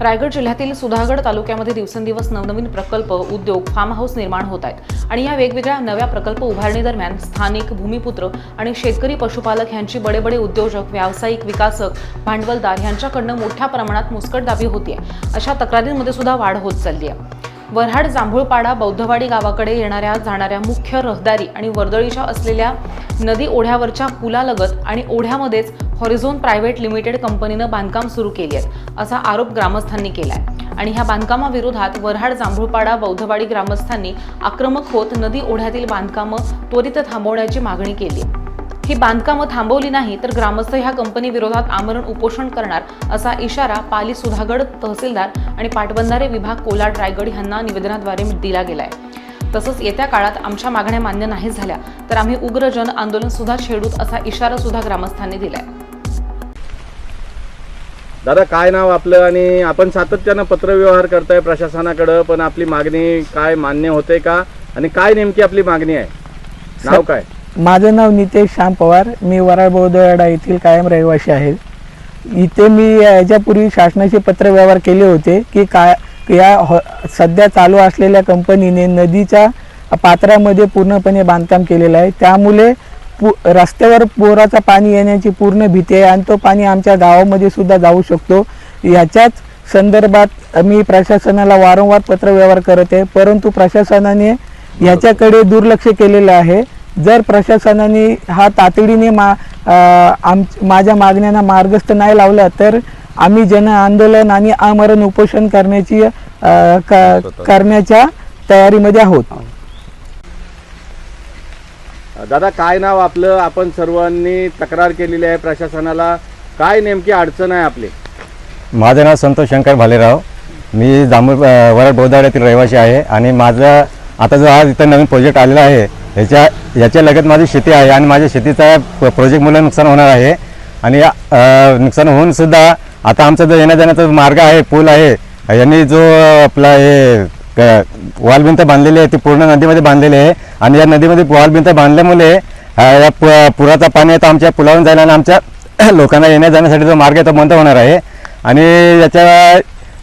रायगड जिल्ह्यातील सुधागड तालुक्यामध्ये दिवसेंदिवस नवनवीन प्रकल्प उद्योग फार्म हाऊस निर्माण होत आहेत. आणि या वेगवेगळ्या नव्या प्रकल्प उभारणीदरम्यान स्थानिक भूमिपुत्र आणि शेतकरी पशुपालक यांची बडे बडे उद्योजक व्यावसायिक विकासक भांडवलदार यांच्याकडनं मोठ्या प्रमाणात मुस्कटदाबी होतीये. अशा तक्रारींमध्ये सुद्धा वाढ होत चालली आहे वऱ्हाड जांभूळपाडा बौद्धवाडी गावाकडे येणाऱ्या जाणाऱ्या मुख्य रहदारी आणि वर्दळीच्या असलेल्या नदी ओढ्यावरच्या पुलालगत आणि ओढ्यामध्येच हॉरिझोन प्रायव्हेट लिमिटेड कंपनीनं बांधकाम सुरू केली आहे असा आरोप ग्रामस्थांनी केला आहे आणि ह्या बांधकामाविरोधात वऱ्हाड जांभूळपाडा बौद्धवाडी ग्रामस्थांनी आक्रमक होत नदी ओढ्यातील बांधकामं त्वरित थांबवण्याची मागणी केली आहे. ही बांधकामं थांबवली नाही तर ग्रामस्थ ह्या कंपनी विरोधात आमरण उपोषण करणार असा इशारा पाली सुधागड तहसीलदार आणि पाटबंधारे विभाग कोलाड रायगड यांना निवेदनाद्वारे दिला गेलाय. तसंच येत्या काळात आमच्या मागण्या मान्य नाही झाल्या तर आम्ही उग्र जन आंदोलन सुद्धा छेडूत असा इशारा सुद्धा ग्रामस्थांनी दिलाय. दादा काय नाव आपलं? आणि आपण सातत्यानं पत्रव्यवहार करताय प्रशासनाकडं पण आपली मागणी काय मान्य होते का? आणि काय नेमकी आपली मागणी आहे? नाव काय? माझं नाव नितेश श्याम पवार. मी वराळ बौद्धवाडा येथील कायम रहिवासी आहे. इथे मी याच्यापूर्वी शासनाचे पत्रव्यवहार केले होते की काय या हॉ सध्या चालू असलेल्या कंपनीने नदीच्या पात्रामध्ये पूर्णपणे बांधकाम केलेलं आहे. त्यामुळे पु रस्त्यावर बोराचा पाणी येण्याची पूर्ण भीती आहे आणि तो पाणी आमच्या गावामध्ये सुद्धा जाऊ शकतो. याच्याच संदर्भात मी प्रशासनाला वारंवार पत्रव्यवहार करत आहे. परंतु प्रशासनाने याच्याकडे दुर्लक्ष केलेलं आहे. जर प्रशासनाने हा तातडीने मा आम माझ्या मागण्यांना मार्गस्थ नाही लावला तर आम्ही जन आंदोलन आणि आमरण उपोषण करण्याची करण्याच्या तयारीमध्ये आहोत. दादा काय नाव आपलं? आपण सर्वांनी तक्रार केलेली आहे प्रशासनाला. काय नेमकी अडचण आहे आपली? माझं नाव संतोष शंकर भालेराव. मी जांभूळ वराड बौद्धाड्यातील रहिवासी आहे आणि माझं आता जो आज इथं नवीन प्रोजेक्ट आलेला आहे ह्याच्या याच्या लगत माझी शेती आहे आणि माझ्या शेतीचा प्रोजेक्टमुळे नुकसान होणार आहे. आणि नुकसान होऊन सुद्धा आता आमचा जो येण्या जाण्याचा मार्ग आहे पूल आहे यांनी जो आपला हे क- वॉल भिंत बांधलेली आहे ती पूर्ण नदीमध्ये बांधलेली आहे. आणि या नदीमध्ये वॉल भिंत बांधल्यामुळे या पु- पुराचा पाणी आहे आमच्या पुलावरून जायला आणि आमच्या लोकांना येण्या जाण्यासाठी जो मार्ग आहे तो बंद होणार आहे. आणि याच्या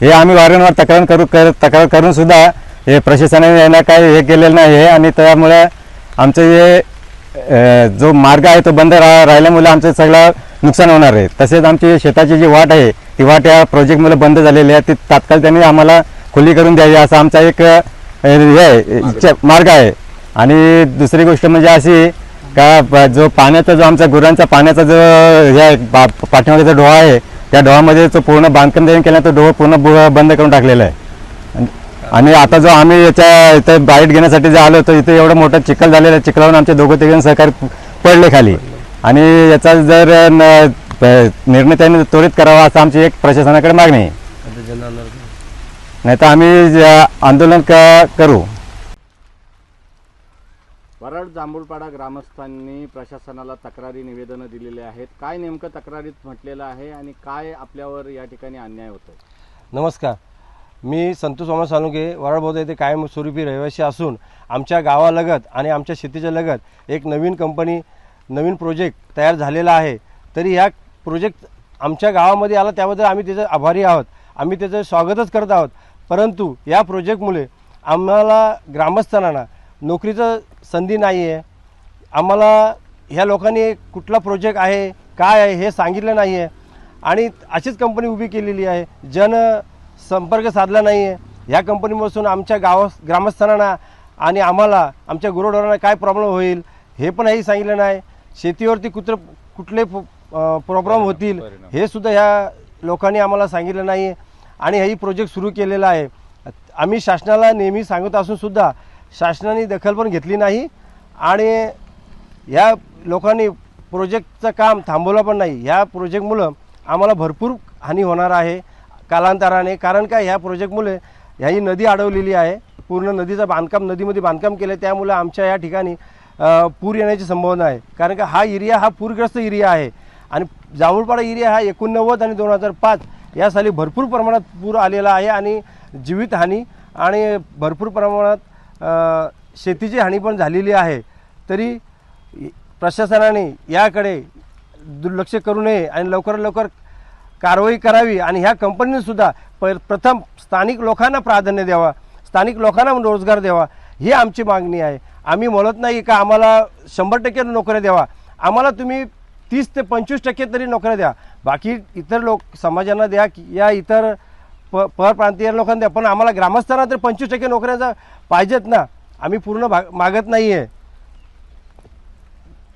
हे आम्ही वारंवार तक्रार करू कर तक्रार करूनसुद्धा हे प्रशासनाने यांना काही हे केलेलं नाही आहे. आणि त्यामुळे आमचं हे जो मार्ग आहे तो बंद रा राहिल्यामुळे आमचं सगळं नुकसान होणार आहे. तसेच आमची शेताची जी वाट आहे ती वाट या प्रोजेक्टमुळे बंद झालेली आहे. ती तात्काळ त्यांनी आम्हाला खुली करून द्यावी असा आमचा एक हे आहे, मार्ग आहे. आणि दुसरी गोष्ट म्हणजे अशी का जो पाण्याचा जो आमचा गुरांचा पाण्याचा जो हे आहे, पा पाठीमागे जो डोहा आहे त्या डोहामध्ये जो पूर्ण बांधकाम त्यांनी केला तो डोहा पूर्ण बंद करून टाकलेला आहे. आणि- आता जो आम्ही याच्या इथं बाईट घेण्यासाठी जे आलो होतो इथे एवढं मोठं चिखल झालेलं आहे. चिखलावरून आमचे दोघं तिघं सहकारी पडले खाली. आणि याचा जर निर्णय त्यांनी त्वरित करावा असं आमची एक प्रशासनाकडे मागणी आहे. नाही तर आम्ही आंदोलन क- करू. वराड जांभूळपाडा ग्रामस्थांनी प्रशासनाला तक्रारी निवेदनं दिलेली आहेत. काय नेमकं तक्रारीत म्हटलेलं आहे आणि काय आपल्यावर या ठिकाणी अन्याय होतोय? नमस्कार. मी संतोष वामन सालुंके वराडबौद्ध येथे कायमस्वरूपी रहिवासी असून आमच्या गावालगत आणि आमच्या शेतीच्या लगत एक नवीन कंपनी नवीन प्रोजेक्ट तयार झालेला आहे. तरी ह्या प्रोजेक्ट आमच्या गावामध्ये आला त्याबद्दल आम्ही त्याचं आभारी आहोत. आम्ही त्याचं स्वागतच करत आहोत. परंतु या प्रोजेक्टमुळे आम्हाला ग्रामस्थांना नोकरीचं संधी नाही आहे आम्हाला ह्या लोकांनी कुठला प्रोजेक्ट आहे काय आहे हे सांगितलं नाही आहे आणि अशीच कंपनी उभी केलेली आहे. जन संपर्क साधला नाही आहे ह्या कंपनीपासून आमच्या गाव ग्रामस्थांना आणि आम्हाला आमच्या गुरुढोरांना काय प्रॉब्लेम होईल हे पण काही सांगितलं नाही. शेतीवरती कुत्र कुठले प्रॉब्लेम होतील हे सुद्धा ह्या लोकांनी आम्हाला सांगितलं नाही आणि हेही प्रोजेक्ट सुरू केलेला आहे. आम्ही शासनाला नेहमी सांगत असून सुद्धा शासनाने दखल पण घेतली नाही आणि ह्या लोकांनी प्रोजेक्टचं काम थांबवलं पण नाही. ह्या प्रोजेक्टमुळं आम्हाला भरपूर हानी होणार आहे. कालांतराने. कारण काय ह्या प्रोजेक्टमुळे ह्याही नदी अडवलेली आहे. पूर्ण नदीचं बांधकाम नदीमध्ये बांधकाम केलं त्यामुळे आमच्या या ठिकाणी पूर येण्याची संभावना आहे. कारण का हा एरिया हा पूरग्रस्त एरिया आहे. आणि जावळपाडा एरिया हा एकोणनव्वद आणि दोन हजार पाच या साली भरपूर प्रमाणात पूर आलेला आहे आणि जीवितहानी आणि भरपूर प्रमाणात शेतीची हानी पण झालेली आहे. तरी प्रशासनाने याकडे दुर्लक्ष करू नये आणि लवकरात लवकर कारवाई करावी आणि ह्या कंपनीनेसुद्धा प प्रथम स्थानिक लोकांना प्राधान्य द्यावा स्थानिक लोकांना रोजगार द्यावा ही आमची मागणी आहे. आम्ही म्हणत नाही का आम्हाला शंभर टक्के नोकऱ्या द्यावा आम्हाला तुम्ही तीस ते पंचवीस टक्के तरी नोकऱ्या द्या. बाकी इतर लोक समाजांना द्या की या इतर प परप्रांतीय लोकांना द्या पण आम्हाला ग्रामस्थांना तर पंचवीस टक्के नोकऱ्याचा पाहिजेत ना आम्ही पूर्ण भाग मागत नाही आहे